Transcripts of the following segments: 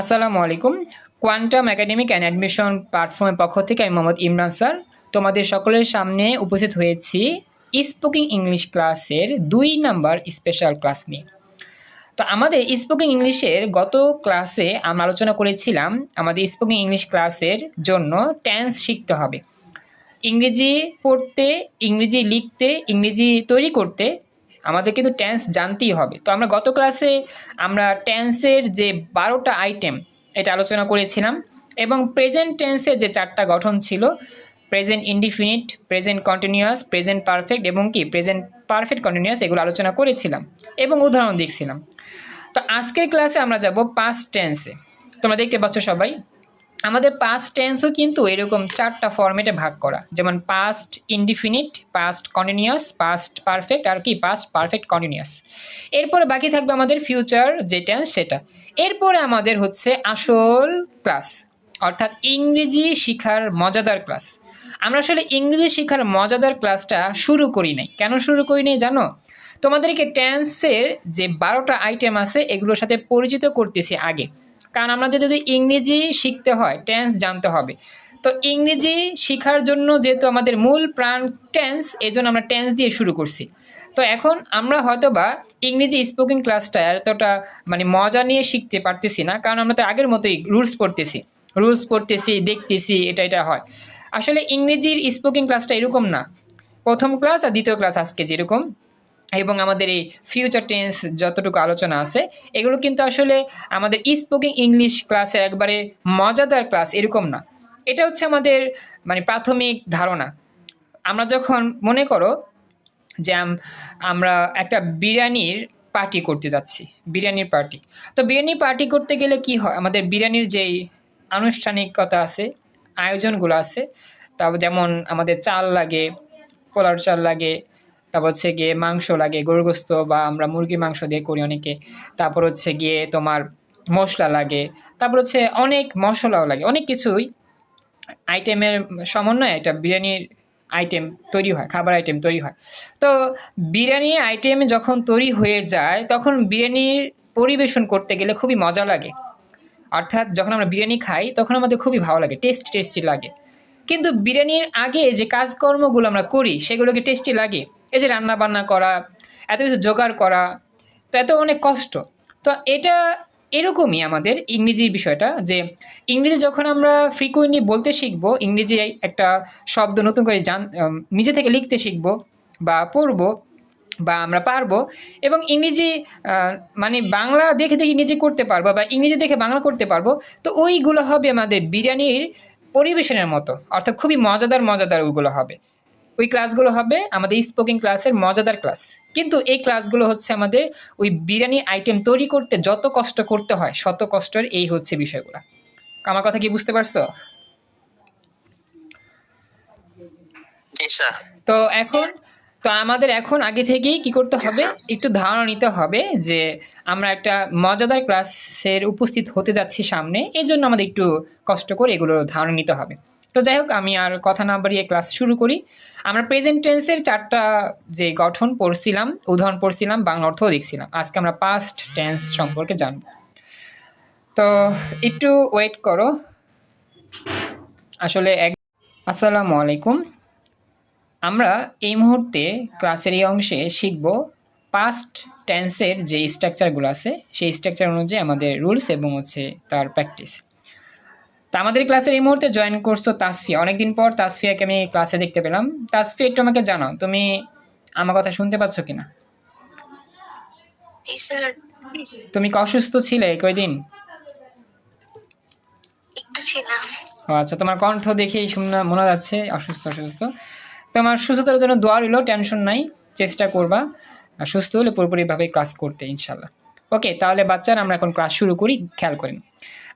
আসসালামু আলাইকুম। Quantum academic and admission প্ল্যাটফর্মের পক্ষ থেকে আমি মোহাম্মদ ইমরান স্যার। তোমাদের সকলের সামনে উপস্থিত হয়েছি স্পোকিং ইংলিশ ক্লাসের দুই নাম্বার স্পেশাল ক্লাস নিয়ে। তো আমাদের স্পোকিং ইংলিশের গত ক্লাসে আমরা আলোচনা করেছিলাম আমাদের স্পোকিং ইংলিশ ক্লাসের জন্য টেন্স শিখতে হবে। ইংরেজি পড়তে, ইংরেজি লিখতে, ইংরেজি তৈরি করতে আমাদের কিন্তু টেন্স জানতেই হবে। তো আমরা গত ক্লাসে আমরা টেন্সের যে বারোটা আইটেম এটা আলোচনা করেছিলাম এবং প্রেজেন্ট টেন্সের যে চারটা গঠন ছিল present indefinite present continuous present perfect এবং কি প্রেজেন্ট পারফেক্ট কন্টিনিউয়াস এগুলো আলোচনা করেছিলাম এবং উদাহরণ দেখছিলাম। তো আজকের ক্লাসে আমরা যাব পাস্ট টেন্সে তোমরা দেখতে পাচ্ছ সবাই আমাদের পাস্ট টেন্সও কিন্তু এরকম চারটা ফর্মেটে ভাগ করা। যেমন past indefinite past continuous past perfect আর কি পাস্ট পারফেক্ট কন্টিনিউয়াস এরপরে বাকি থাকবে আমাদের ফিউচার যে টেন্স সেটা। এরপরে আমাদের হচ্ছে আসল ক্লাস অর্থাৎ ইংরেজি শিখার মজাদার ক্লাস আমরা আসলে ইংরেজি শিখার মজাদার ক্লাসটা শুরু করি নাই। কেন শুরু করি নাই জানো? তোমাদেরকে টেন্সের যে বারোটা আইটেম আছে, এগুলোর সাথে পরিচিত করতেছি আগে। কারণ আমাদের যদি ইংরেজি শিখতে হয় টেন্স জানতে হবে। তো ইংরেজি শেখার জন্য যেহেতু আমাদের মূল প্রাণ টেন্স এই জন্য আমরা টেন্স দিয়ে শুরু করছি। তো এখন আমরা হয়তো বা ইংরেজি স্পোকিং ক্লাসটা এতটা মানে মজা নিয়ে শিখতে পারতেছি না, কারণ আমরা তো আগের মতোই রুলস পড়তেছি। রুলস পড়তেছি, দেখতেছি, এটা এটা হয়। আসলে ইংরেজির স্পোকিং ক্লাসটা এরকম না। প্রথম ক্লাস আর দ্বিতীয় ক্লাস আজকে যেরকম। এবং আমাদের এই ফিউচার টেন্স যতটুকু আলোচনা আছে, এগুলো কিন্তু আসলে আমাদের স্পোকিং ইংলিশ ক্লাসের একবারে মজাদার ক্লাস এরকম না। এটা হচ্ছে আমাদের মানে প্রাথমিক ধারণা। আমরা যখন মনে করো যে আমরা একটা বিরিয়ানির পার্টি করতে যাচ্ছি, বিরিয়ানির পার্টি তো বিরিয়ানি পার্টি করতে গেলে কি হয়? আমাদের বিরিয়ানির যেই আনুষ্ঠানিকতা আছে, আয়োজনগুলো আছে তারপর যেমন আমাদের চাল লাগে পোলার চাল লাগে তারপর হচ্ছে গিয়ে মাংস লাগে, গরুর গোস্ত বা আমরা মুরগির মাংস দিয়ে করি অনেকে। তারপর হচ্ছে গিয়ে তোমার মশলা লাগে, তারপর হচ্ছে অনেক মশলাও লাগে, অনেক কিছুই। আইটেমের সমন্বয়ে একটা বিরিয়ানির আইটেম তৈরি হয়, খাবার আইটেম তৈরি হয়। তো বিরিয়ানি আইটেম যখন তৈরি হয়ে যায়, তখন বিরিয়ানির পরিবেশন করতে গেলে খুবই মজা লাগে। অর্থাৎ যখন আমরা বিরিয়ানি খাই, তখন আমাদের খুবই ভালো লাগে, টেস্টি টেস্টি লাগে। কিন্তু বিরিয়ানির আগে যে কাজকর্মগুলো আমরা করি, সেগুলোকে টেস্টি লাগে। এই যে রান্না বান্না করা, এত কিছু জোগাড় করা, তো এত অনেক কষ্ট। তো এটা এরকমই আমাদের ইংরেজির বিষয়টা যে ইংরেজি যখন আমরা ফ্রিকুয়েন্টলি বলতে শিখব, ইংরেজি একটা শব্দ নতুন করে জান নিজে থেকে লিখতে শিখব বা পড়ব বা আমরা পারব এবং ইংরেজি মানে বাংলা দেখে দেখে ইংরেজি করতে পারব বা ইংরেজি দেখে বাংলা করতে পারব, তো ওইগুলো হবে আমাদের বিরিয়ানির পরিবেশনের মতো। অর্থাৎ খুবই মজাদার মজাদার ওইগুলো হবে। ওই ক্লাসগুলো হবে আমাদের স্পোকিং ক্লাসের মজাদার ক্লাস কিন্তু এই ক্লাসগুলো হচ্ছে আমাদের ওই বিরিয়ানি আইটেম তৈরি করতে যত কষ্ট করতে হয় শত কষ্টের এই হচ্ছে বিষয়গুলো। আমার কথা কি বুঝতে পারছ? তো এখন তো আমাদের এখন আগে থেকেই কি করতে হবে একটু ধারণা নিতে হবে যে আমরা একটা মজাদার ক্লাসের উপস্থিত হতে যাচ্ছি সামনে এই জন্য আমাদের একটু কষ্ট করে এগুলো ধারণা নিতে হবে। তো যাই হোক, আমি আর কথা না বাড়িয়ে ক্লাস শুরু করি। আমরা প্রেজেন্ট টেন্সের চারটা যে গঠন পড়ছিলাম, উদাহরণ পড়ছিলাম, বাংলা অর্থও দেখছিলাম আজকে আমরা পাস্ট টেন্স সম্পর্কে জানব। তো একটু ওয়েট করো। আসলে এক আসসালামু আলাইকুম। আমরা এই মুহূর্তে ক্লাসের এই অংশে শিখব পাস্ট টেন্সের যে স্ট্রাকচারগুলো আছে, সেই স্ট্রাকচার অনুযায়ী আমাদের রুলস এবং হচ্ছে তার প্র্যাকটিস তা আমাদের ক্লাসের এই মুহূর্তে জয়েন করছ তাসফিয়া। অনেকদিন পর তাসফিয়াকে আমি ক্লাসে দেখতে পেলাম। তাসফিয়া একটু আমাকে জানাও তুমি আমার কথা শুনতে পাচ্ছ কিনা? তুমি কি অসুস্থ ছিলে? কয়দিন? আচ্ছা তোমার কণ্ঠ দেখেই শুনে মনে যাচ্ছে অসুস্থ অসুস্থ। তোমার সুস্থতার জন্য দোয়া রইল টেনশন নাই চেষ্টা করবা। সুস্থ হলে পুরোপুরিভাবে ক্লাস করতে ইনশাল্লাহ ওকে তাহলে বাচ্চারা আমরা এখন ক্লাস শুরু করি খেয়াল করেন।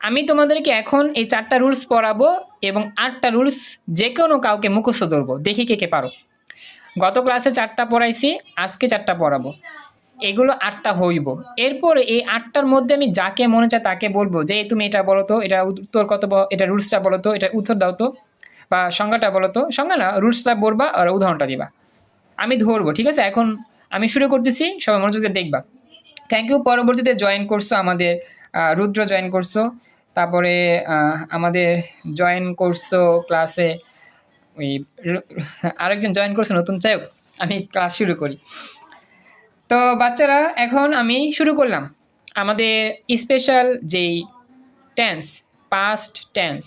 আমি তোমাদেরকে এখন এই চারটা রুলস পড়াবো এবং আটটা রুলস যে কোনো কাউকে মুখস্থ ধরবো দেখি কে কে পারো। গত ক্লাসে চারটা পড়াইছি, আজকে চারটা পড়াবো। এগুলো আটটা হইব। এরপরে এই আটটার মধ্যে আমি যাকে মনে চায় তাকে বলব যে তুমি এটা বলো তো, এটা উত্তর কত এটা রুলসটা বলো তো, এটা উত্তর দাও তো, বা সংজ্ঞাটা বলো তো। সংজ্ঞা না রুলসটা বলবা আর উদাহরণটা দিবা। আমি ধরবো, ঠিক আছে? এখন আমি শুরু করতেছি, সবাই মনোযোগ দেখবা। থ্যাংক ইউ পরবর্তীতে জয়েন করছ আমাদের রুদ্র জয়েন করছ। তারপরে আমাদের জয়েন করছ ক্লাসে ওই আরেকজন জয়েন করছে নতুন চাই আমি ক্লাস শুরু করি। তো বাচ্চারা, এখন আমি শুরু করলাম। আমাদের স্পেশাল যেই টেন্স পাস্ট টেন্স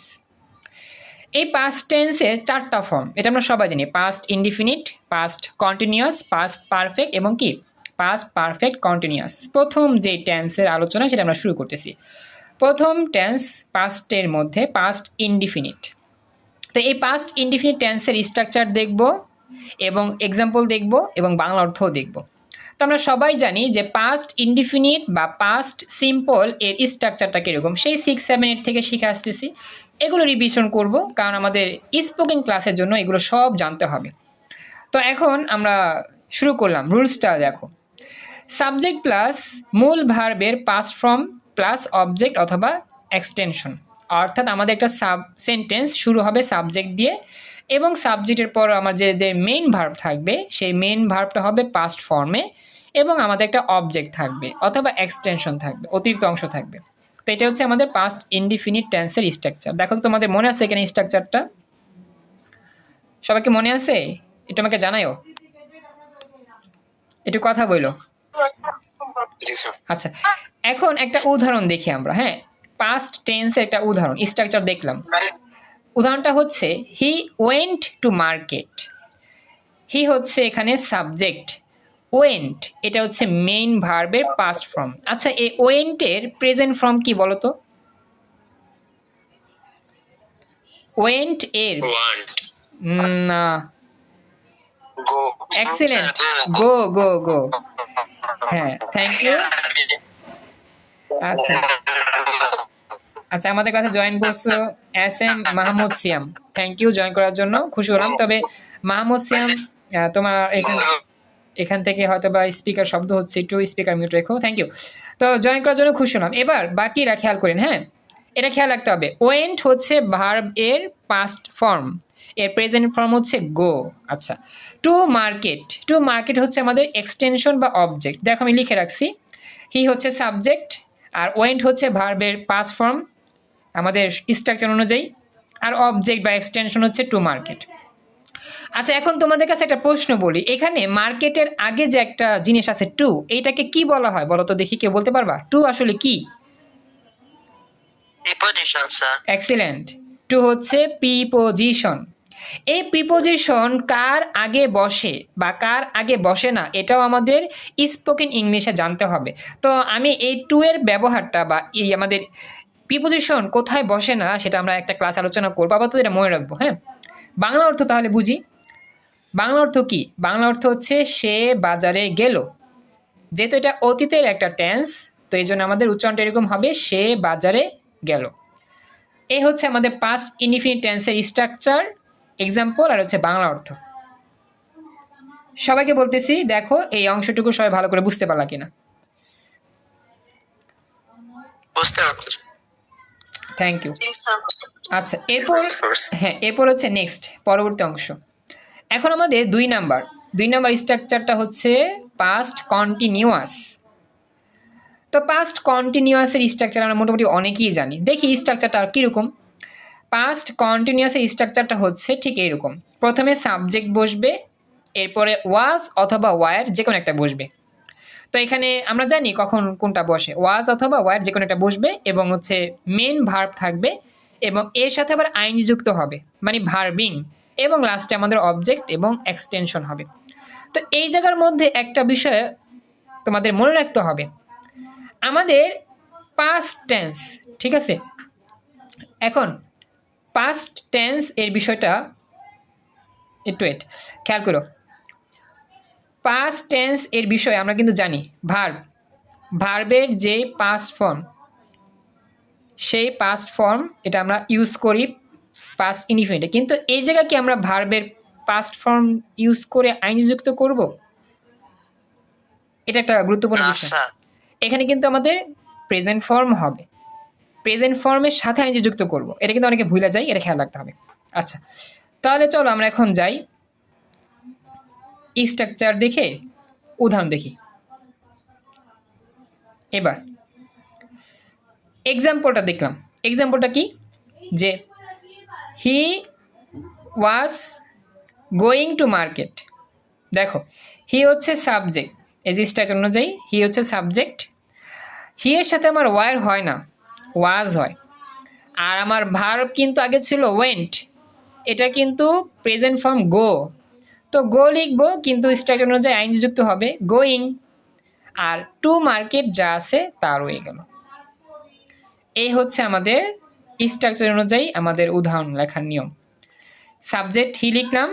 এই পাস্ট টেন্সের চারটা ফর্ম এটা আমরা সবাই জানি। Past indefinite past continuous past perfect এবং কি? পাস্ট পারফেক্ট কন্টিনিউয়াস প্রথম যে টেন্সের আলোচনা, সেটা আমরা শুরু করতেছি। প্রথম টেন্স পাস্টের মধ্যে পাস্ট ইনডিফিনিট তো এই পাস্ট ইনডিফিনিট টেন্সের স্ট্রাকচার দেখব এবং এক্সাম্পল দেখব এবং বাংলা অর্থও দেখব। তো আমরা সবাই জানি যে পাস্ট ইনডিফিনিট বা পাস্ট সিম্পল এর স্ট্রাকচারটা কীরকম। সেই সিক্স সেভেন এইট থেকে শিখে আসতেছি। এগুলো রিভিশন করব কারণ আমাদের স্পোকেন ক্লাসের জন্য এগুলো সব জানতে হবে। তো এখন আমরা শুরু করলাম। রুলসটা দেখো। সাবজেক্ট প্লাস মূল ভার্বের পাস্ট ফর্ম প্লাস অবজেক্ট অথবা এক্সটেনশন অর্থাৎ আমাদের একটা সাব সেন্টেন্স শুরু হবে সাবজেক্ট দিয়ে এবং সাবজেক্টের পর আমার যে মেইন ভার্ব থাকবে, সেই মেইন ভার্বটা হবে পাস্ট ফর্মে এবং আমাদের একটা অবজেক্ট থাকবে অথবা এক্সটেনশন থাকবে, অতিরিক্ত অংশ থাকবে। তো এটা হচ্ছে আমাদের পাস্ট ইনডিফিনিট টেন্সের স্ট্রাকচার দেখো তো তোমাদের মনে আছে এখানে স্ট্রাকচারটা সবাইকে মনে আছে? একটু আমাকে জানাইও একটু কথা বইলো আচ্ছা এখন একটা উদাহরণ দেখি আমরা হ্যাঁ? পাস্ট টেন্সের একটা উদাহরণ স্ট্রাকচার দেখলাম। উদাহরণটা হচ্ছে he went to market he হচ্ছে এখানে সাবজেক্ট ওয়েন্ট এটা হচ্ছে মেইন ভার্বের পাস্ট ফর্ম আচ্ছা এই ওয়েন্টের প্রেজেন্ট ফর্ম কি বলতো? ওয়েন্ট এর উম, না। এক্সিলেন্ট গো গো গো হ্যাঁ থ্যাংক ইউ আচ্ছা। আচ্ছা আমাদের জয়েন করছ S M Mahmud Siam. Thank you join করার জন্য খুশি হলাম। তবে মাহমুদ সিয়াম তোমার এখান এখান থেকে হয়তো বা স্পিকার শব্দ হচ্ছে, একটু স্পিকার মিউট রেখো। থ্যাংক ইউ তো জয়েন করার জন্য খুশি হলাম। এবার বাকিরা খেয়াল করেন হ্যাঁ? এটা খেয়াল রাখতে হবে। ওয়েন্ট হচ্ছে ভার্ব এর পাস্ট ফর্ম এর প্রেজেন্ট ফর্ম হচ্ছে গো আচ্ছা। টু মার্কেট টু মার্কেট হচ্ছে আমাদের এক্সটেনশন বা অবজেক্ট দেখো আমি লিখে রাখছি। হি হচ্ছে সাবজেক্ট আর ওয়েন্ট হচ্ছে ভার্বের পাস ফর্ম আমাদের স্ট্রাকচার অনুযায়ী। আর অবজেক্ট বা এক্সটেনশন হচ্ছে টু মার্কেট আচ্ছা এখন তোমাদের কাছে একটা প্রশ্ন বলি। এখানে মার্কেটের আগে যে একটা জিনিস আছে টু এইটাকে কি বলা হয়? বলো তো দেখি কেউ বলতে পারবা? টু আসলে কি? প্রিপোজিশন স্যার এক্সিলেন্ট টু হচ্ছে প্রিপোজিশন এই প্রিপোজিশন কার আগে বসে বা কার আগে বসে না, এটাও আমাদের স্পোকেন ইংলিশে জানতে হবে। তো আমি এই টু এর ব্যবহারটা বা এই আমাদের প্রিপোজিশন কোথায় বসে না, সেটা আমরা একটা ক্লাস আলোচনা করব। আপাতত এটা মনে রাখব হ্যাঁ? বাংলা অর্থ তাহলে বুঝি? বাংলা অর্থ কি? বাংলা অর্থ হচ্ছে সে বাজারে গেল। যেহেতু এটা অতীতের একটা টেন্স তো এই জন্য আমাদের উচ্চারণটা এরকম হবে, সে বাজারে গেল। এই হচ্ছে আমাদের পাস্ট ইনডিফিনিট টেন্সের স্ট্রাকচার এক্সাম্পল আর হচ্ছে বাংলা অর্থ। সবাইকে বলতেছি দেখো এই অংশটুকু সবাই ভালো করে বুঝতে পারলা কিনা। বুঝতে পারছি। থ্যাংক ইউ আচ্ছা এরপর হ্যাঁ এরপর হচ্ছে নেক্সট পরবর্তী অংশ। এখন আমাদের দুই নাম্বার। দুই নাম্বার স্ট্রাকচারটা হচ্ছে পাস্ট কন্টিনিউয়াস তো পাস্ট কন্টিনিউয়াসের স্ট্রাকচার আমরা মোটামুটি অনেকেই জানি। দেখি স্ট্রাকচারটা কীরকম। পাস্ট কন্টিনিউয়াসের স্ট্রাকচারটা হচ্ছে ঠিক এরকম প্রথমে সাবজেক্ট বসবে, এরপরে ওয়াজ অথবা ওয়ার যে কোনো একটা বসবে। তো এখানে আমরা জানি কখন কোনটা বসে। ওয়াজ অথবা ওয়ার যে কোনো একটা বসবে এবং হচ্ছে মেন ভার্ব থাকবে এবং এর সাথে আবার আইন যুক্ত হবে মানে ভার্বিং এবং লাস্টে আমাদের অবজেক্ট এবং এক্সটেনশন হবে। তো এই জায়গার মধ্যে একটা বিষয় তোমাদের মনে রাখতে হবে। আমাদের পাস্ট টেন্স ঠিক আছে? এখন পাস্ট টেন্স এর বিষয়টা একটু এট খেয়াল করো। পাস্ট টেন্স এর বিষয়ে আমরা কিন্তু জানি ভার্ব ভার্বের যে পাস্ট ফর্ম সেই পাস্ট ফর্ম এটা আমরা ইউজ করি পাস্ট ইনডিফিনিটে কিন্তু এই জায়গায় কি আমরা ভার্বের পাস্ট ফর্ম ইউজ করে আইনযুক্ত করব? এটা একটা গুরুত্বপূর্ণ বিষয়। এখানে কিন্তু আমাদের প্রেজেন্ট ফর্ম হবে। প্রেজেন্ট ফর্মের সাথে আইনজি যুক্ত করব, এটা কিন্তু অনেকে ভুলে যায়, এটা খেয়াল রাখতে হবে। আচ্ছা তাহলে চলো আমরা এখন যাই। স্ট্রাকচার দেখে, উদাহরণ দেখি। এবার এক্সাম্পলটা দেখলাম। এক্সাম্পলটা কি? যে he was going to market দেখো হি হচ্ছে সাবজেক্ট এজিস্টার অনুযায়ী হি হচ্ছে সাবজেক্ট হি এর সাথে আমার ওয়ার হয় না। ওয়াজ হয়। আর আমার ভার্ব কিন্তু আগে ছিল ওয়েন্ট এটা কিন্তু প্রেজেন্ট ফ্রম গো তো গো লিখব, কিন্তু স্ট্রাকচার অনুযায়ী আইন যুক্ত হবে গোয়িং আর টু মার্কেট যা আছে তা রয়ে গেল। এই হচ্ছে আমাদের স্ট্রাকচার অনুযায়ী আমাদের উদাহরণ লেখার নিয়ম। সাবজেক্ট হি লিখলাম,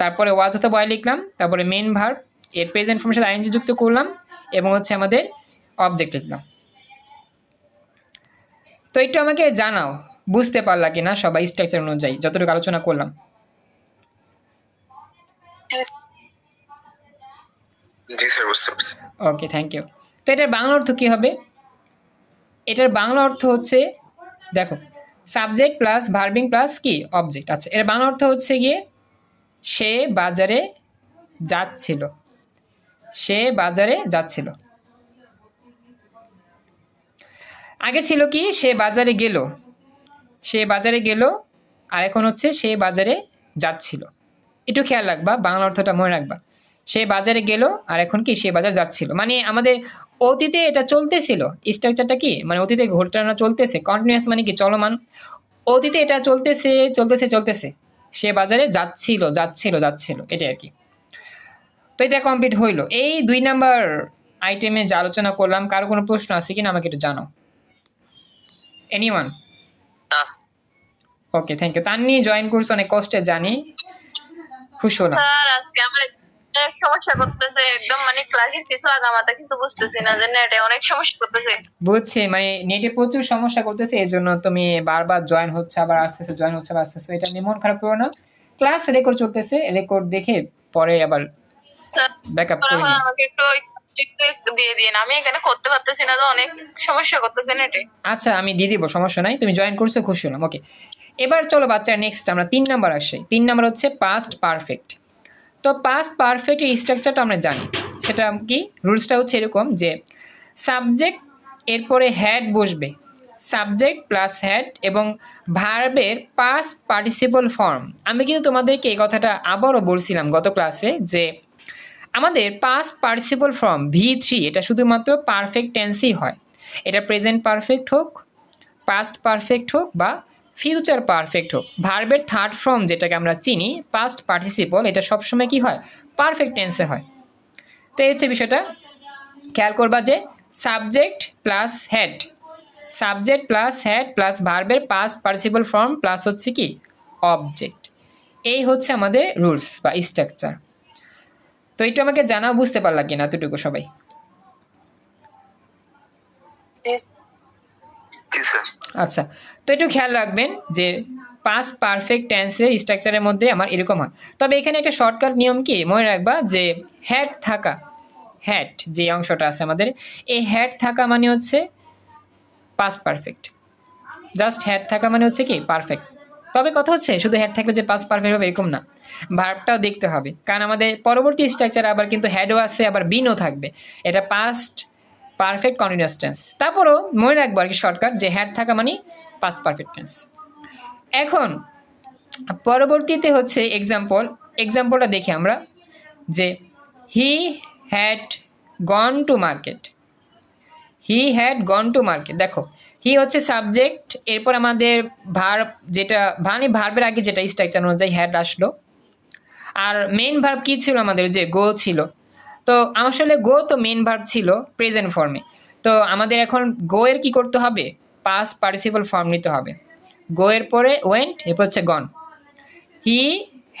তারপরে ওয়াজ অথবা বয় লিখলাম, তারপরে মেন ভার্ব এর প্রেজেন্ট ফর্মের সাথে আইনজি যুক্ত করলাম, এবং হচ্ছে আমাদের অবজেক্ট লিখলাম। তো একটু আমাকে জানাও বুঝতে পারলা কি না সবাই স্ট্রাকচার অনুযায়ী যতটুকু আলোচনা করলাম। ওকে থ্যাংক ইউ তো এটার বাংলা অর্থ কি হবে? এটার বাংলা অর্থ হচ্ছে দেখো সাবজেক্ট প্লাস ভার্বিং প্লাস কি? অবজেক্ট আচ্ছা এর বাংলা অর্থ হচ্ছে গিয়ে সে বাজারে যাচ্ছিল। সে বাজারে যাচ্ছিল। আগে ছিল কি, সে বাজারে গেল। সে বাজারে গেল আর এখন হচ্ছে সে বাজারে যাচ্ছিল। একটু খেয়াল রাখবা, বাংলা অর্থটা মনে রাখবা। সে বাজারে গেল আর এখন কি সে বাজার যাচ্ছিল। মানে আমাদের অতীতে এটা চলতেছিল। স্ট্রাকচারটা কি? মানে অতীতে ঘটনা চলতেছে কন্টিনিউয়াস মানে কি চলমান? অতীতে এটা চলতেছে চলতেছে চলতেছে। সে বাজারে যাচ্ছিল যাচ্ছিল যাচ্ছিল। এটা আর কি। তো এটা কমপ্লিট হইল। এই দুই নাম্বার আইটেমে যে আলোচনা করলাম, কারও কোনো প্রশ্ন আছে কিনা আমাকে একটু জানাও। Anyone okay thank you Tanni join করছে অনেক কষ্টে জানি। খুশি হলাম। স্যার আজকে আমার সমস্যা করতেছে একদম মানে ক্লাসের কিছু আগামাতা কিছু বুঝতেছি না যে নেটে অনেক সমস্যা করতেছে। বুঝছি মানে নেটে প্রচুর সমস্যা করতেছে এই জন্য তুমি বারবার জয়েন হচ্ছে আবার আসতেছে জয়েন হচ্ছে আবার আসতেছে এটা নিয়ে মন খারাপ করো না। ক্লাস রেকর্ড চলতেছে রেকর্ড দেখে পরে আবার ব্যাকআপ করে আমাকে একটু করতে পারতেছি না তো, অনেক সমস্যা করতেছে নেটে আচ্ছা আমি দিয়ে দিব, সমস্যা নাই। তুমি জয়েন করছ, খুশি হলাম। ওকে এবার চলো বাচ্চা নেক্সট আমরা তিন নাম্বার আসি। তিন নাম্বার হচ্ছে পাস্ট পারফেক্ট তো পাস্ট পারফেক্টের স্ট্রাকচারটা আমরা জানি। সেটা কি? রুলসটা হচ্ছে এরকম যে সাবজেক্ট এরপরে হ্যাড বসবে। সাবজেক্ট প্লাস হ্যাড এবং ভার্বের পাস্ট পার্টিসিপল ফর্ম আমি কিন্তু তোমাদেরকে এই কথাটা আবারও বলছিলাম গত ক্লাসে যে আমাদের past participle form V three এটা শুধুমাত্র পারফেক্ট টেন্সই হয়। এটা প্রেজেন্ট পারফেক্ট হোক পাস্ট পারফেক্ট হোক বা ফিউচার পারফেক্ট হোক। ভার্বের থার্ড ফর্ম যেটাকে আমরা চিনি পাস্ট পার্টিসিপল এটা সবসময় কি হয়? পারফেক্ট টেন্সে হয়। তো এই হচ্ছে বিষয়টা। খেয়াল করবা যে subject plus had subject plus had plus ভার্বের পাস্ট পার্টিসিপল ফর্ম প্লাস হচ্ছে কি? অবজেক্ট এই হচ্ছে আমাদের রুলস বা স্ট্রাকচার তো এটা আমাকে জানাও বুঝতে পারলা কিনা এতটুকু সবাই। আচ্ছা তো একটু খেয়াল রাখবেন যে পাস পারফেক্ট টেন্সের স্ট্রাকচারের মধ্যে আমার এরকম হয়। তবে এখানে একটা শর্টকাট নিয়ম কি? মনে রাখবা যে হ্যাড থাকা হ্যাট যে অংশটা আছে আমাদের এই হ্যাট থাকা মানে হচ্ছে পাস পারফেক্ট জাস্ট হ্যাড থাকা মানে হচ্ছে কি? পারফেক্ট তবে কথা হচ্ছে শুধু হ্যাড থাকলে যে পাস পারফেক্ট হবে এরকম না। ভার্বটাও দেখতে হবে। কারণ আমাদের পরবর্তী স্ট্রাকচারে আবার কিন্তু হ্যাডও আছে, আবার বিনও থাকবে। এটা পাস্ট পারফেক্ট কন্টিনিউয়াস টেন্স তারপরও মনে রাখব আর কি শর্টকাট যে হ্যাড থাকা মানে পাস্ট পারফেক্ট টেন্স এখন, পরবর্তীতে হচ্ছে এক্সাম্পল এক্সাম্পলটা দেখি আমরা, যে he had gone to market he had gone to market দেখো হি হচ্ছে সাবজেক্ট এরপর আমাদের ভার্ব যেটা মানে ভার্বের আগে যেটা স্ট্রাকচার অনুযায়ী হ্যাড আসলো আর মেন ভার্ব কী ছিল আমাদের? যে গো ছিল। তো আসলে গো তো মেন ভার্ব ছিল প্রেজেন্ট ফর্মে তো আমাদের এখন গো এর কী করতে হবে? পাস পার্টিসিপল ফর্ম নিতে হবে। গো এর পরে ওয়েন্ট এরপর হচ্ছে গন হি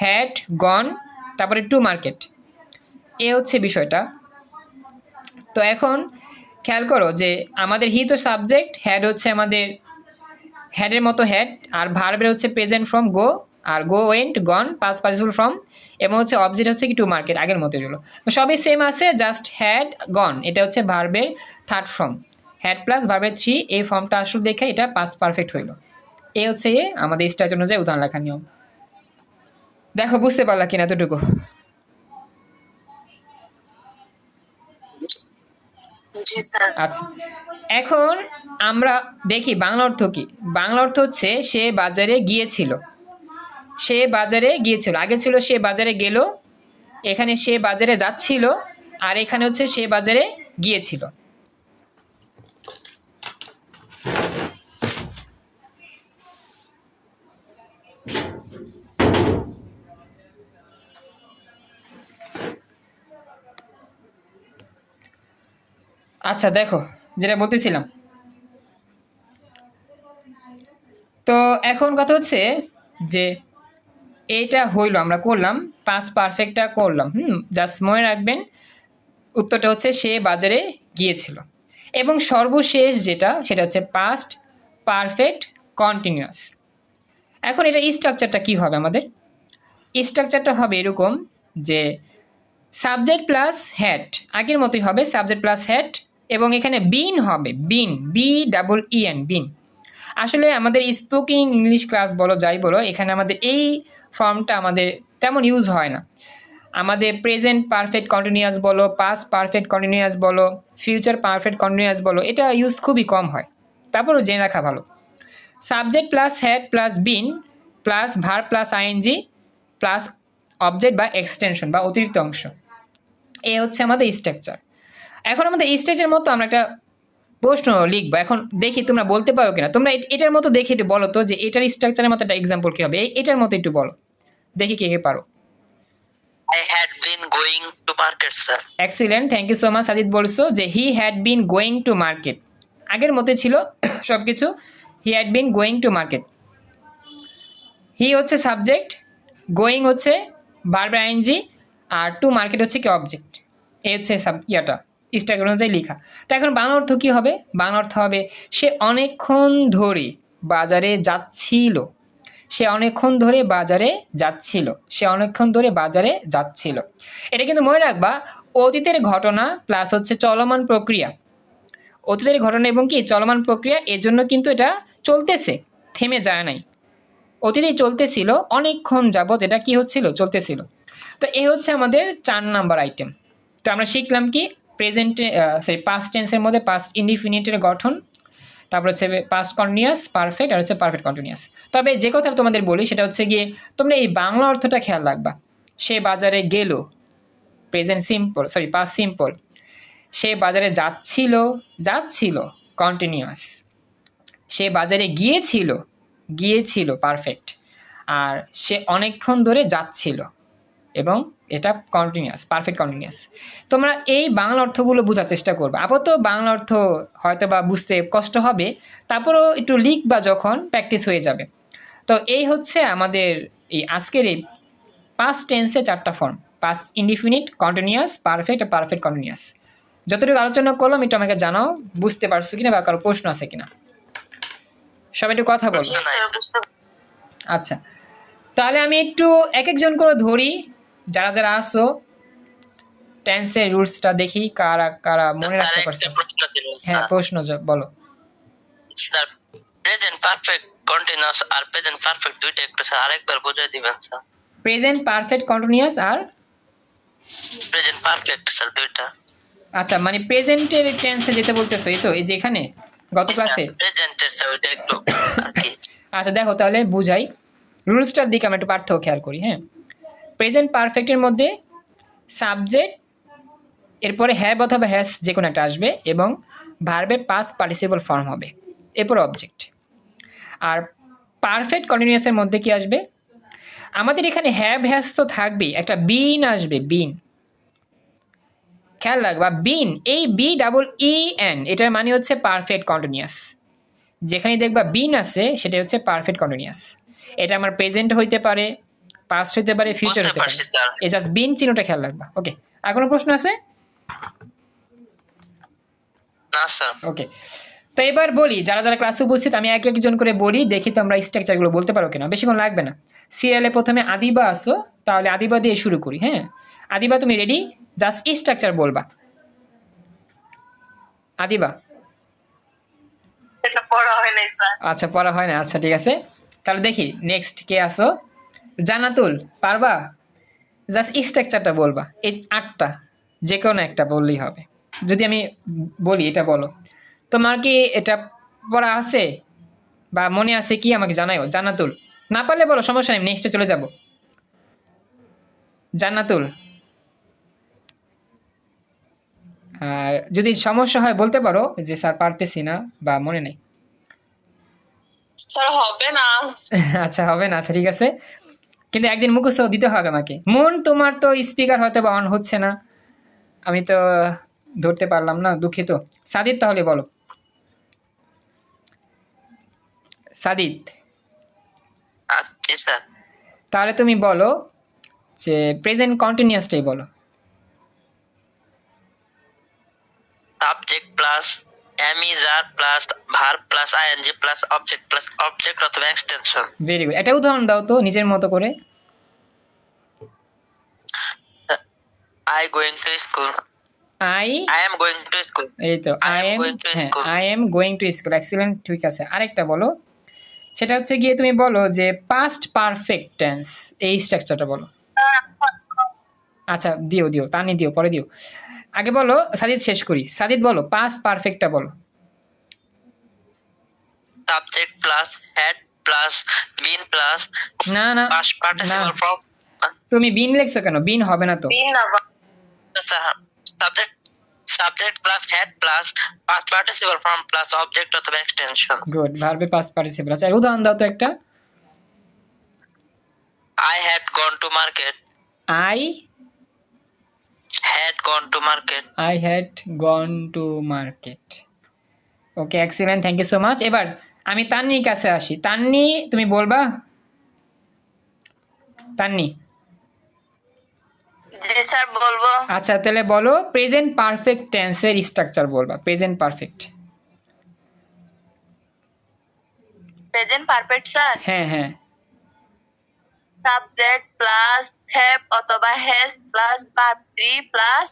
হ্যাড গন তারপরে টু মার্কেট এ হচ্ছে বিষয়টা। তো এখন খেয়াল করো যে আমাদের হি তো সাবজেক্ট হ্যাড হচ্ছে আমাদের হ্যাডের মতো হ্যাড আর ভার্বের হচ্ছে প্রেজেন্ট ফ্রম গো আর go went gone past participle form এবং হচ্ছে অবজেক্ট হচ্ছে কি টু মার্কেট আগের মতো এগুলো সবই সেম আছে জাস্ট হ্যাড গন এটা হচ্ছে ভার্বের থার্ড ফর্ম হ্যাড প্লাস ভার্বের থ্রি এই ফর্মটা আসলে দেখে এটা পাস পারফেক্ট হইল। এ হচ্ছে আমাদের স্ট্রাকচার অনুযায়ী উদাহরণ লেখার নিয়ম। দেখো বুঝতে পারলা কিনা এতটুকু? আচ্ছা এখন আমরা দেখি বাংলা অর্থ কি? বাংলা অর্থ হচ্ছে সে বাজারে গিয়েছিল। সে বাজারে গিয়েছিল। আগে ছিল সে বাজারে গেল, এখানে সে বাজারে যাচ্ছিল আর এখানে হচ্ছে সে বাজারে গিয়েছিল। আচ্ছা দেখো, যেটা বলতেছিলাম। তো এখন কথা হচ্ছে যে এইটা হইল, আমরা করলাম পাস পারফেক্টটা করলাম, হুম জাস্ট মনে রাখবেন, উত্তরটা হচ্ছে সে বাজারে গিয়েছিল। এবং সর্বশেষ যেটা, সেটা হচ্ছে পাস্ট পারফেক্ট কন্টিনিউয়াস এখন এটা স্ট্রাকচারটা কী হবে আমাদের? স্ট্রাকচারটা হবে এরকম যে সাবজেক্ট প্লাস হ্যাট আগের মতোই হবে সাবজেক্ট প্লাস হ্যাট এবং এখানে বিন হবে been B double E N been আসলে আমাদের স্পোকিং ইংলিশ ক্লাস বলো, যাই বলো, এখানে আমাদের এই ফর্মটা আমাদের তেমন ইউজ হয় না। আমাদের প্রেজেন্ট পারফেক্ট কন্টিনিউয়াস বলো পাস্ট পারফেক্ট কন্টিনিউয়াস বলো ফিউচার পারফেক্ট কন্টিনিউয়াস বলো, এটা ইউজ খুবই কম হয়। তারপরও জেনে রাখা ভালো। Subject plus had plus been plus verb plus ING plus object বা এক্সটেনশন বা অতিরিক্ত অংশ। এ হচ্ছে আমাদের স্ট্রাকচার এখন আমাদের স্ট্রাকচার মতো আমরা একটা প্রশ্ন লিখব। এখন দেখি তোমরা বলতে পারো কিনা। তোমরা এটার মতো দেখে একটু বলো তো যে এটার স্ট্রাকচারের মতো একটা এক্সাম্পল কি হবে? এটার মতো একটু বলো। দেখি কে কে পারো। Market, sir. Excellent thank you so much Sadid বলছো যে he had been going to market আগের মতো ছিল সব কিছু he had been going to market he হচ্ছে সাবজেক্ট গোয়িং হচ্ছে বারবার আইনজি আর টু মার্কেট হচ্ছে কি অবজেক্ট এ হচ্ছে সাব ইয়াটা স্ট্রাকচার অনুযায়ী লেখা। তো এখন বাংলা অর্থ কী হবে? বাংলা অর্থ হবে সে অনেকক্ষণ ধরে বাজারে যাচ্ছিল। সে অনেকক্ষণ ধরে বাজারে যাচ্ছিল। সে অনেকক্ষণ ধরে বাজারে যাচ্ছিল। এটা কিন্তু মনে রাখবা, অতীতের ঘটনা প্লাস হচ্ছে চলমান প্রক্রিয়া। অতীতের ঘটনা এবং কি, চলমান প্রক্রিয়া, এর জন্য কিন্তু এটা চলতেছে, থেমে যায় নাই। অতীতে চলতেছিল, অনেকক্ষণ যাবত এটা কি হচ্ছিল, চলতেছিল। তো এ হচ্ছে আমাদের চার নাম্বার আইটেম তো আমরা শিখলাম কি প্রেজেন্টে সরি পাস্ট টেন্সের মধ্যে পাস্ট ইনডিফিনিটের গঠন তারপর হচ্ছে পাস্ট কন্টিনিউয়াস পারফেক্ট আর হচ্ছে পারফেক্ট কন্টিনিউয়াস তবে যে কথা তোমাদের বলি সেটা হচ্ছে গিয়ে তোমরা এই বাংলা অর্থটা খেয়াল রাখবা। সে বাজারে গেল present simple sorry past simple সে বাজারে যাচ্ছিল যাচ্ছিল কন্টিনিউয়াস সে বাজারে গিয়েছিল গিয়েছিল পারফেক্ট আর সে অনেকক্ষণ ধরে যাচ্ছিল এবং এটা কন্টিনিউয়াস পারফেক্ট কন্টিনিউয়াস তোমরা এই বাংলা অর্থগুলো বোঝার চেষ্টা করবে। আপাতত বাংলা অর্থ হয়তো বা বুঝতে কষ্ট হবে তারপরেও একটু লিখবা যখন প্র্যাকটিস হয়ে যাবে। তো এই হচ্ছে আমাদের এই আজকের এই পাস্ট টেন্সে চারটা form past indefinite continuous perfect perfect continuous যতটুকু আলোচনা করলাম একটু আমাকে জানাও বুঝতে পারছ কিনা বা কারও প্রশ্ন আছে কিনা। সবাই একটু কথা বলো। আচ্ছা তাহলে আমি একটু এক একজন করে ধরি। যারা যারা আসো টেন্সের রুলসটা দেখি কারা কারা মনে রাখতে পারছে। হ্যাঁ প্রশ্ন বলো। স্যার প্রেজেন্ট পারফেক্ট কন্টিনিউয়াস আর প্রেজেন্ট পারফেক্ট দুইটা একটু স্যার আরেকবার বুঝিয়ে দিবেন স্যার প্রেজেন্ট পারফেক্ট কন্টিনিউয়াস আর? প্রেজেন্ট পারফেক্ট স্যার দুইটা। আচ্ছা মানে প্রেজেন্টের টেন্সে যেতে বলতেছো এই তো এই যে এখানে গত ক্লাসে প্রেজেন্টের স্যার ওইটা একটু আচ্ছা দেখো তাহলে বুঝাই। রুলসটার দিকে আমরা একটু পার্থক্য খেয়াল করি হ্যাঁ? প্রেজেন্ট পারফেক্টের মধ্যে সাবজেক্ট এরপরে হ্যাভ অথবা হ্যাস যে কোনো একটা আসবে এবং ভার্বের পাস পার্টিসিপল ফর্ম হবে। এরপর অবজেক্ট আর পারফেক্ট কন্টিনিউয়াসের মধ্যে কি আসবে? আমাদের এখানে হ্যাভ হ্যাস তো থাকবেই, একটা বিন আসবে বিন খেয়াল রাখবা বিন এই বি ডাবল ই এন এটার মানে হচ্ছে পারফেক্ট কন্টিনিউয়াস যেখানে দেখবা বিন আছে সেটা হচ্ছে পারফেক্ট কন্টিনিউয়াস এটা আমার প্রেজেন্ট হইতে পারে পাস্ট হইতে পারে ফিউচার হতে পারে। এই জাস্ট বিন চিহ্নটা খেয়াল রাখবা। ওকে আর কোনো প্রশ্ন আছে? না স্যার ওকে তো এবার বলি যারা যারা ক্লাসে উপস্থিত আমি এক একজন করে বলি দেখি তো আমরা স্ট্রাকচারগুলো বলতে পারো কিনা। বেশিক্ষণ লাগবে না। সিরিয়ালে প্রথমে আদিবা আসো তাহলে আদিবা দিয়ে শুরু করি হ্যাঁ? আদিবা তুমি রেডি জাস্ট স্ট্রাকচার বলবা। আদিবা? এটা পড়া হয় নাই স্যার আচ্ছা পড়া হয় না। আচ্ছা ঠিক আছে। তাহলে দেখি নেক্সট কে আসো? জানাতুল পারবা? জাস্ট স্ট্রাকচারটা বলবা এই আটটা যে কোনো একটা বললেই হবে। যদি আমি বলি এটা বলো। তোমার কি এটা পড়া আছে? বা মনে আছে কি? আমাকে জানাও জান্নাতুল না পারলে বলো সমস্যা নেই নেক্সটে চলে যাব। জান্নাতুল। আর যদি সমস্যা হয় বলতে পারো যে স্যার পারতেছি না বা মনে নেই। স্যার হবে না। আচ্ছা হবে না। আচ্ছা ঠিক আছে। কিন্তু একদিন মুখস্থ দিতে হবে আমাকে। মন তোমার তো স্পিকার হয়তো বা অন হচ্ছে না। আমি তো ধরতে পারলাম না দুঃখিত। সাদিত তাহলে বলো। সাদিত। তাহলে তুমি বলো যে প্রেজেন্ট কন্টিনিউয়াসটাই বলো। Subject plus am is are plus verb plus ING plus object plus object অথবা এক্সটেনশন ভেরি গুড একটা উদাহরণ দাও তো নিজের মতো করে। I going to school I I am going to school এই তো আই এম হ্যাঁ I am going to school excellent ঠিক আছে। আরেকটা বলো। সেটা হচ্ছে গিয়ে তুমি বলো যে পাস্ট পারফেক্ট টেন্স এই স্ট্রাকচারটা বলো। আচ্ছা দিও দিও তানি দিও পরে দিও। আগে বলো সাদিদ শেষ করি। সাদিদ বলো পাস্ট পারফেক্টটা বলো। Subject plus had plus been plus না না পাস পার্টিসিপাল। ফ্রম তুমি বিন লেখছো কেন? বিন হবে না তো। দিন না subject subject plus had plus past participle form plus object অথবা এক্সটেনশন গুড ভার্বে পাস্ট পার্টিসিপল আচ্ছা আর উদাহরণ দাও তো একটা। I had gone to market I had gone to market I had gone to market okay excellent thank you so much এবার আমি তান্নির কাছে আসি। তান্নি তুমি বলবা? তান্নি? জি স্যার বলব। আচ্ছা তাহলে বলো প্রেজেন্ট পারফেক্ট টেন্সের স্ট্রাকচার বলবা। Present perfect present perfect sir? হ্যাঁ হ্যাঁ। সাবজেক্ট প্লাস হ্যাভ অথবা has plus verb three plus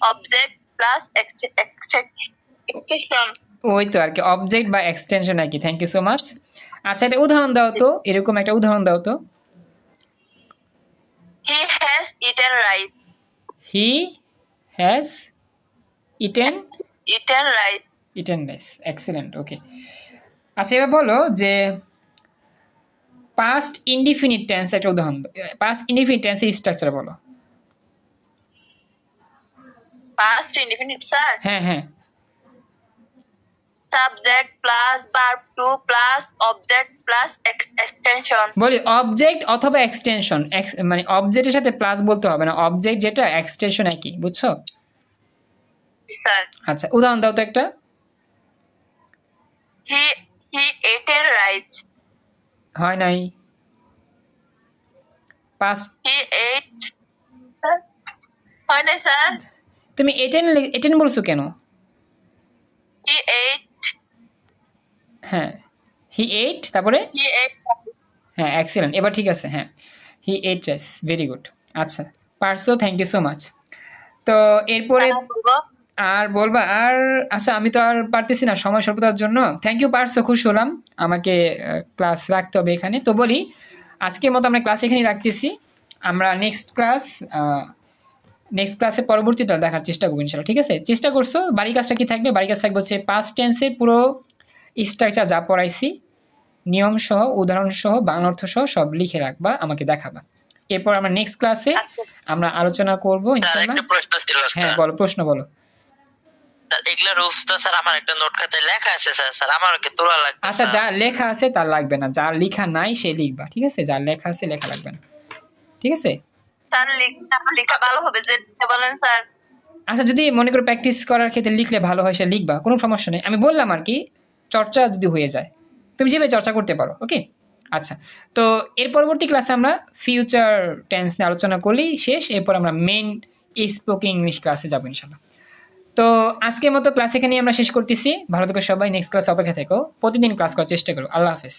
object plus extension ওই তো আর কি অবজেক্ট বা এক্সটেনশন আর কি থ্যাংক ইউ সো মাচ আচ্ছা একটা উদাহরণ দাও তো এরকম একটা উদাহরণ দাও তো। He has eaten rice he has eaten eaten rice eaten rice excellent okay আচ্ছা এবার বলো যে পাস্ট ইনডিফিনিট টেন্স একটা উদাহরণ। পাস্ট ইনডিফিনিট টেন্সের স্ট্রাকচার বলো। পাস্ট ইনডিফিনিট স্যার হ্যাঁ হ্যাঁ। Subject plus verb two plus object plus extension বলি অবজেক্ট অথবা এক্সটেনশন মানে অবজেক্টের সাথে প্লাস বলতে হবে না। অবজেক্ট যেটা এক্সটেনশন একই বুঝছ? স্যার আচ্ছা উদাহরণ দাও তো একটা। হি হি হয় নাই? এইট হয় না স্যার তুমি এটেন এটেন বলছো কেন? হি এইট হ্যাঁ হি এইট তারপরে? হ্যাঁ এক্সেলেন্ট এবার ঠিক আছে হ্যাঁ he ate rice very good আচ্ছা পারসো থ্যাংক ইউ সো মাচ তো এরপরে বলব। আর বলবা আর আচ্ছা আমি তো আর পারতেছি না সময় স্বল্পতার জন্য। থ্যাংক ইউ পারসো খুশি হলাম। আমাকে ক্লাস রাখতে হবে এখানে। তো বলি আজকের মতো আমরা ক্লাস এখানেই রাখতেছি। আমরা নেক্সট ক্লাস নেক্সট ক্লাসে পরবর্তীটা দেখার চেষ্টা করব ইনশাল্লাহ ঠিক আছে? চেষ্টা করছ বাড়ির কাজটা কি থাকবে? বাড়ির কাজ থাকবে হচ্ছে পাস্ট টেন্সের পুরো স্ট্রাকচার যা পড়াইছি নিয়ম সহ উদাহরণ সহ বাংলা অর্থ সহ সব লিখে রাখবা আমাকে দেখাবা। এরপর আমরা নেক্সট ক্লাসে আচ্ছা। আমরা আলোচনা করব ইনশাল্লাহ। হ্যাঁ বলো প্রশ্ন বলো। এগুলা রুলস তো স্যার আমার একটা নোট খাতায় লেখা আছে স্যার স্যার আমার কি তোলা লাগবে আচ্ছা? যার লেখা আছে তার লাগবে না যার লেখা নাই সে লিখবা ঠিক আছে? যার লেখা আছে লেখা লাগবে না ঠিক আছে? স্যার লিখতে আমার লেখা ভালো হবে যে বলেন স্যার আচ্ছা যদি মনে করো প্র্যাকটিস করার ক্ষেত্রে লিখলে ভালো হয় সে লিখবা কোনো সমস্যা নেই। আমি বললাম আর কি চর্চা যদি হয়ে যায় তুমি যেভাবে চর্চা করতে পারো ওকে আচ্ছা তো এর পরবর্তী ক্লাসে আমরা ফিউচার টেন্স নিয়ে আলোচনা করলেই শেষ এরপর আমরা মেন স্পোকিং ইংলিশ ক্লাসে যাব ইনশাল্লাহ। তো আজকের মতো ক্লাস এখানেই আমরা শেষ করতেছি। ভালো থেকো সবাই নেক্সট ক্লাস অপেক্ষা থেকো। প্রতিদিন ক্লাস করার চেষ্টা করো। আল্লাহ হাফেজ।